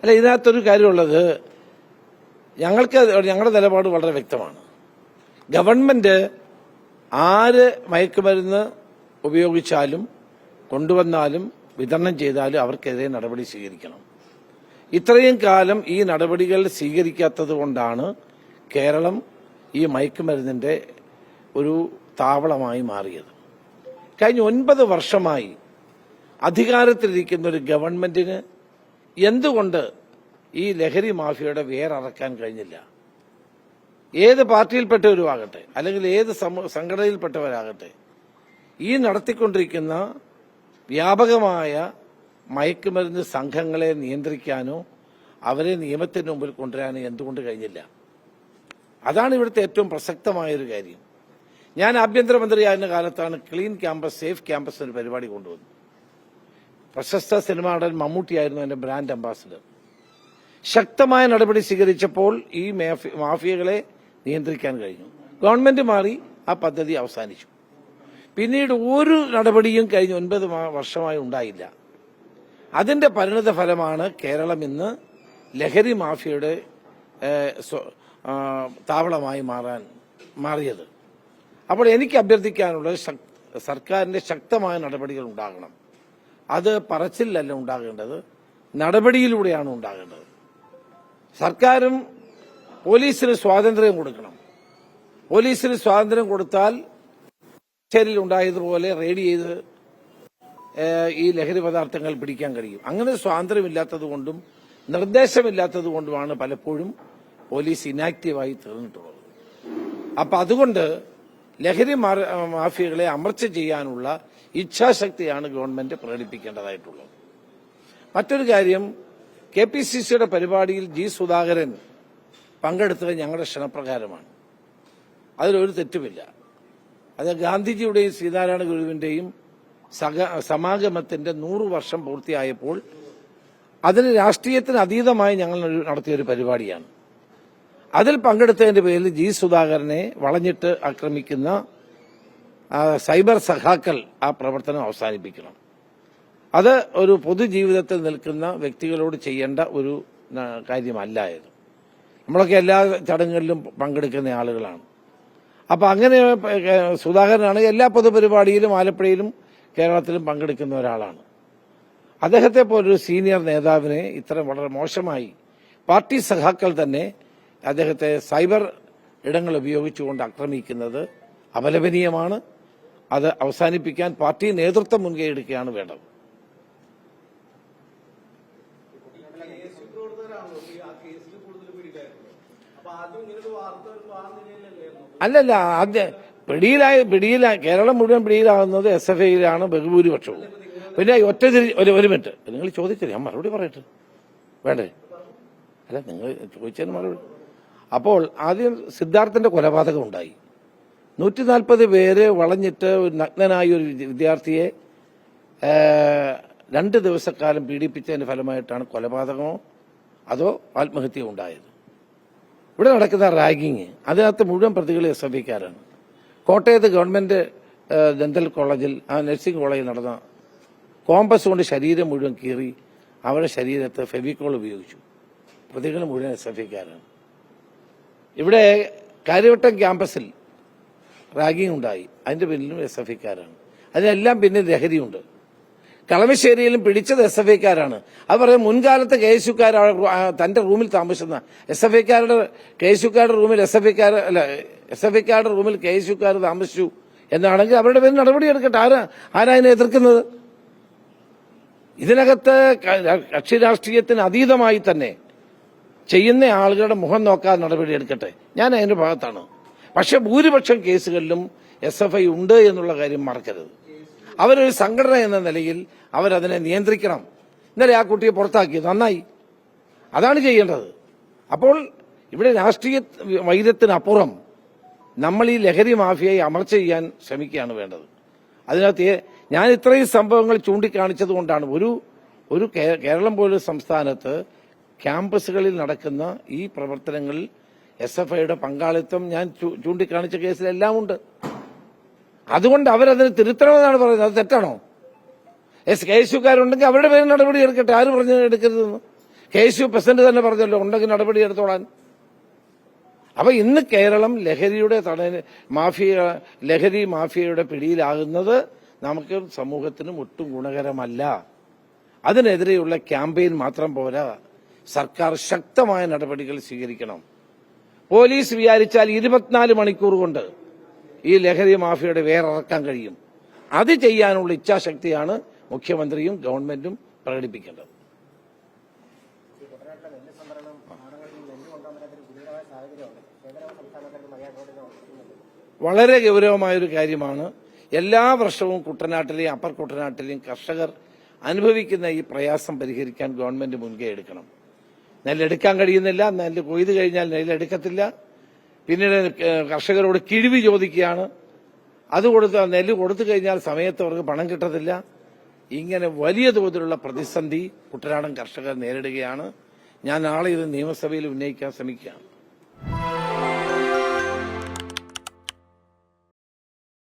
അല്ല ഇതിനകത്തൊരു കാര്യമുള്ളത് ഞങ്ങൾക്ക് ഞങ്ങളുടെ നിലപാട് വളരെ വ്യക്തമാണ്. ഗവൺമെന്റ് ആര് മയക്കുമരുന്ന് ഉപയോഗിച്ചാലും കൊണ്ടുവന്നാലും വിതരണം ചെയ്താലും അവർക്കെതിരെ നടപടി സ്വീകരിക്കണം. ഇത്രയും കാലം ഈ നടപടികൾ സ്വീകരിക്കാത്തത് കൊണ്ടാണ് കേരളം ഈ മയക്കുമരുന്നിന്റെ ഒരു താവളമായി മാറിയത്. കഴിഞ്ഞ ഒൻപത് വർഷമായി അധികാരത്തിലിരിക്കുന്ന ഒരു ഗവൺമെന്റിന് എന്തുകൊണ്ട് ഈ ലഹരി മാഫിയയുടെ വേററക്കാൻ കഴിഞ്ഞില്ല? ഏത് പാർട്ടിയിൽപ്പെട്ടവരുമാകട്ടെ അല്ലെങ്കിൽ ഏത് സംഘടനയിൽപ്പെട്ടവരാകട്ടെ ഈ നടത്തിക്കൊണ്ടിരിക്കുന്ന വ്യാപകമായ മയക്കുമരുന്ന് സംഘങ്ങളെ നിയന്ത്രിക്കാനോ അവരെ നിയമത്തിന് മുമ്പിൽ കൊണ്ടുവരാനോ എന്തുകൊണ്ട് കഴിഞ്ഞില്ല? അതാണ് ഇവിടുത്തെ ഏറ്റവും പ്രസക്തമായൊരു കാര്യം. ഞാൻ ആഭ്യന്തരമന്ത്രിയായിരുന്ന കാലത്താണ് ക്ലീൻ ക്യാമ്പസ് സേഫ് ക്യാമ്പസ് എന്ന പരിപാടി കൊണ്ടുവന്നത്. പ്രശസ്ത സിനിമാ നടൻ മമ്മൂട്ടിയായിരുന്നു എന്റെ ബ്രാൻഡ് അംബാസിഡർ. ശക്തമായ നടപടി സ്വീകരിച്ചപ്പോൾ ഈ മാഫിയകളെ നിയന്ത്രിക്കാൻ കഴിഞ്ഞു. ഗവൺമെന്റ് മാറി ആ പദ്ധതി അവസാനിച്ചു. പിന്നീട് ഒരു നടപടിയും കഴിഞ്ഞ ഒൻപത് വർഷമായി ഉണ്ടായില്ല. അതിന്റെ പരിണത ഫലമാണ് കേരളം ഇന്ന് ലഹരി മാഫിയയുടെ താവളമായി മാറാൻ മാറിയത്. അപ്പോൾ എനിക്ക് അഭ്യർത്ഥിക്കാനുള്ള സർക്കാരിന്റെ ശക്തമായ നടപടികൾ ഉണ്ടാകണം. അത് പറച്ചിലല്ല ഉണ്ടാകേണ്ടത്. നടപടിയിലൂടെയാണ് ഉണ്ടാകേണ്ടത്. സർക്കാരും പോലീസിന് സ്വാതന്ത്ര്യം കൊടുക്കണം. പോലീസിന് സ്വാതന്ത്ര്യം കൊടുത്താൽ ശരിയിൽ ഉണ്ടായതുപോലെ റെയ്ഡ് ചെയ്ത് ഈ ലഹരി പദാർത്ഥങ്ങൾ പിടിക്കാൻ കഴിയും. അങ്ങനെ സ്വാതന്ത്ര്യമില്ലാത്തതുകൊണ്ടും നിർദ്ദേശമില്ലാത്തതുകൊണ്ടുമാണ് നിർദ്ദേശമില്ലാത്തത് പലപ്പോഴും പോലീസ് ഇനാക്റ്റീവായി തീർന്നിട്ടുള്ളത്. അപ്പൊ അതുകൊണ്ട് ലഹരി മാഫിയകളെ അമർച്ച ചെയ്യാനുള്ള ഇച്ഛാശക്തിയാണ് ഗവൺമെന്റ് പ്രകടിപ്പിക്കേണ്ടതായിട്ടുള്ളത്. മറ്റൊരു കാര്യം കെ പി സി സിയുടെ പരിപാടിയിൽ ജി സുധാകരൻ പങ്കെടുത്തത് ഞങ്ങളുടെ ക്ഷണപ്രകാരമാണ്. അതിലൊരു തെറ്റുമില്ല. അത് ഗാന്ധിജിയുടെയും സീതാരായണ ഗുരുവിന്റെയും സമാഗമത്തിന്റെ നൂറ് വർഷം പൂർത്തിയായപ്പോൾ അതിന് രാഷ്ട്രീയത്തിന് അതീതമായി ഞങ്ങൾ നടത്തിയൊരു പരിപാടിയാണ്. അതിൽ പങ്കെടുത്തതിന്റെ പേരിൽ ജി സുധാകരനെ വളഞ്ഞിട്ട് ആക്രമിക്കുന്ന സൈബർ സഖാക്കൾ ആ പ്രവർത്തനം അവസാനിപ്പിക്കണം. അത് ഒരു പൊതുജീവിതത്തിൽ നിൽക്കുന്ന വ്യക്തികളോട് ചെയ്യേണ്ട ഒരു കാര്യമല്ല ഇത്. നമ്മളൊക്കെ എല്ലാ ചടങ്ങുകളിലും പങ്കെടുക്കുന്ന ആളുകളാണ്. അപ്പൊ അങ്ങനെ സുധാകരനാണ് എല്ലാ പൊതുപരിപാടിയിലും ആലപ്പുഴയിലും കേരളത്തിലും പങ്കെടുക്കുന്ന ഒരാളാണ്. അദ്ദേഹത്തെ പോലൊരു സീനിയർ നേതാവിനെ ഇത്ര വളരെ മോശമായി പാർട്ടി സഖാക്കൾ തന്നെ അദ്ദേഹത്തെ സൈബർ ഇടങ്ങൾ ഉപയോഗിച്ചുകൊണ്ട് ആക്രമിക്കുന്നത് അപലപനീയമാണ്. അത് അവസാനിപ്പിക്കാൻ പാർട്ടി നേതൃത്വം മുൻകൈ എടുക്കുകയാണ് വേണ്ടത്. അല്ലല്ല ആദ്യം പിടിയിലായ പിടിയിലായ കേരളം മുഴുവൻ പിടിയിലാകുന്നത് എസ് എഫ് ഐയിലാണ് ബഹുഭൂരിപക്ഷവും. പിന്നെ ഒറ്റ തിരി ഒരു ഒരു മിനിറ്റ്. നിങ്ങൾ ചോദിച്ചില്ല ഞാൻ മറുപടി പറയട്ടെ? വേണ്ടേ? അല്ല നിങ്ങൾ ചോദിച്ചതിന് മറുപടി. അപ്പോൾ ആദ്യം സിദ്ധാർത്ഥന്റെ കൊലപാതകം ഉണ്ടായി നൂറ്റി നാൽപ്പത് പേര് വളഞ്ഞിട്ട് ഒരു നഗ്നനായ ഒരു വിദ്യാർത്ഥിയെ രണ്ട് ദിവസക്കാലം പീഡിപ്പിച്ചതിന്റെ ഫലമായിട്ടാണ് കൊലപാതകമോ അതോ ആത്മഹത്യയോ ഉണ്ടായത്. ഇവിടെ നടക്കുന്ന റാഗിങ് അതിനകത്ത് മുഴുവൻ പ്രതികളെ എസ് കോട്ടയത്ത് ഗവൺമെന്റ് ഡെന്റൽ കോളേജിൽ ആ നഴ്സിംഗ് കോളേജിൽ നടന്ന കോമ്പസ് കൊണ്ട് ശരീരം മുഴുവൻ കീറി അവരുടെ ശരീരത്ത് ഫെവിക്കോൾ ഉപയോഗിച്ചു. പ്രതികൾ മുഴുവൻ എസ് ഇവിടെ കാര്യവട്ടം ക്യാമ്പസിൽ റാഗിംഗ് ഉണ്ടായി. അതിന്റെ പിന്നിലും എസ് എഫ് ഐക്കാരാണ്. അതിനെല്ലാം പിന്നിൽ ലഹരിയുണ്ട്. കളമശ്ശേരിയിലും പിടിച്ചത് എസ് എഫ് ഐക്കാരാണ്. അത് പറയാം മുൻകാലത്ത് കെ എസ് യുക്കാർ തന്റെ റൂമിൽ താമസിക്കുന്ന എസ് എഫ് ഐക്കാരുടെ കെ എസ് യുക്കാരുടെ റൂമിൽ എസ് എഫ് ഐക്കാർ അല്ല എസ് എഫ് ഐക്കാരുടെ റൂമിൽ കെ എസ് യുക്കാർ താമസിച്ചു എന്നാണെങ്കിൽ അവരുടെ പേര് നടപടി എടുക്കട്ടെ. ആരാ ആരാ അതിനെ എതിർക്കുന്നത്? ഇതിനകത്ത് കക്ഷി രാഷ്ട്രീയത്തിന് അതീതമായി തന്നെ ചെയ്യുന്ന ആളുകളുടെ മുഖം നോക്കാതെ നടപടി എടുക്കട്ടെ. ഞാൻ അതിന്റെ ഭാഗത്താണ്. പക്ഷെ ഭൂരിപക്ഷം കേസുകളിലും എസ് എഫ് ഐ ഉണ്ട് എന്നുള്ള കാര്യം മറക്കരുത്. അവരൊരു സംഘടന എന്ന നിലയിൽ അവരതിനെ നിയന്ത്രിക്കണം. ഇന്നലെ ആ കുട്ടിയെ പുറത്താക്കി. നന്നായി. അതാണ് ചെയ്യേണ്ടത്. അപ്പോൾ ഇവിടെ രാഷ്ട്രീയ വൈദ്യത്തിനപ്പുറം നമ്മൾ ഈ ലഹരി മാഫിയയെ അമർച്ച ചെയ്യാൻ ശ്രമിക്കുകയാണ് വേണ്ടത്. അതിനകത്ത് ഞാൻ ഇത്രയും സംഭവങ്ങൾ ചൂണ്ടിക്കാണിച്ചത് കൊണ്ടാണ് ഒരു ഒരു കേരളം പോലൊരു സംസ്ഥാനത്ത് ക്യാമ്പസുകളിൽ നടക്കുന്ന ഈ പ്രവർത്തനങ്ങളിൽ എസ് എഫ് ഐയുടെ പങ്കാളിത്തം ഞാൻ ചൂണ്ടിക്കാണിച്ച കേസിലെല്ലാം ഉണ്ട് അതുകൊണ്ട് അവരതിന് തിരുത്തണമെന്നാണ് പറയുന്നത്. അത് തെറ്റാണോ? എസ് കെ എസുകാരുണ്ടെങ്കിൽ അവരുടെ പേര് നടപടി എടുക്കട്ടെ. ആര് പറഞ്ഞു എടുക്കരുതെന്ന്? കെ എസ് യു പ്രസിഡന്റ് തന്നെ പറഞ്ഞല്ലോ ഉണ്ടെങ്കിൽ നടപടി എടുത്തോളാൻ. അപ്പൊ ഇന്ന് കേരളം ലഹരിയുടെ തടയ മാഫിയ ലഹരി മാഫിയയുടെ പിടിയിലാകുന്നത് നമുക്ക് സമൂഹത്തിനും ഒട്ടും ഗുണകരമല്ല. അതിനെതിരെയുള്ള ക്യാമ്പയിൻ മാത്രം പോരാ. സർക്കാർ ശക്തമായ നടപടികൾ സ്വീകരിക്കണം. പോലീസ് വിചാരിച്ചാൽ ഇരുപത്തിനാല് മണിക്കൂർ കൊണ്ട് ഈ ലഹരി മാഫിയയുടെ വേറിറക്കാൻ കഴിയും. അത് ചെയ്യാനുള്ള ഇച്ഛാശക്തിയാണ് മുഖ്യമന്ത്രിയും ഗവൺമെന്റും പ്രകടിപ്പിക്കേണ്ടത്. വളരെ ഗൗരവമായൊരു കാര്യമാണ് എല്ലാ വർഷവും കുട്ടനാട്ടിലെയും അപ്പർ കുട്ടനാട്ടിലെയും കർഷകർ അനുഭവിക്കുന്ന ഈ പ്രയാസം പരിഹരിക്കാൻ ഗവൺമെന്റ് മുൻകൈ എടുക്കണം. നെല്ലെടുക്കാൻ കഴിയുന്നില്ല. നെല്ല് കൊയ്ത് കഴിഞ്ഞാൽ നെല്ലെടുക്കത്തില്ല. പിന്നീട് കർഷകരോട് കിഴിവ് ചോദിക്കുകയാണ്. അത് കൊടുത്ത് നെല്ല് കൊടുത്തു കഴിഞ്ഞാൽ സമയത്ത് അവർക്ക് പണം കിട്ടത്തില്ല. ഇങ്ങനെ വലിയ തോതിലുള്ള പ്രതിസന്ധി കുട്ടനാടൻ കർഷകർ നേരിടുകയാണ്. ഞാൻ നാളെ ഇത് നിയമസഭയിൽ ഉന്നയിക്കാൻ ശ്രമിക്കുകയാണ്.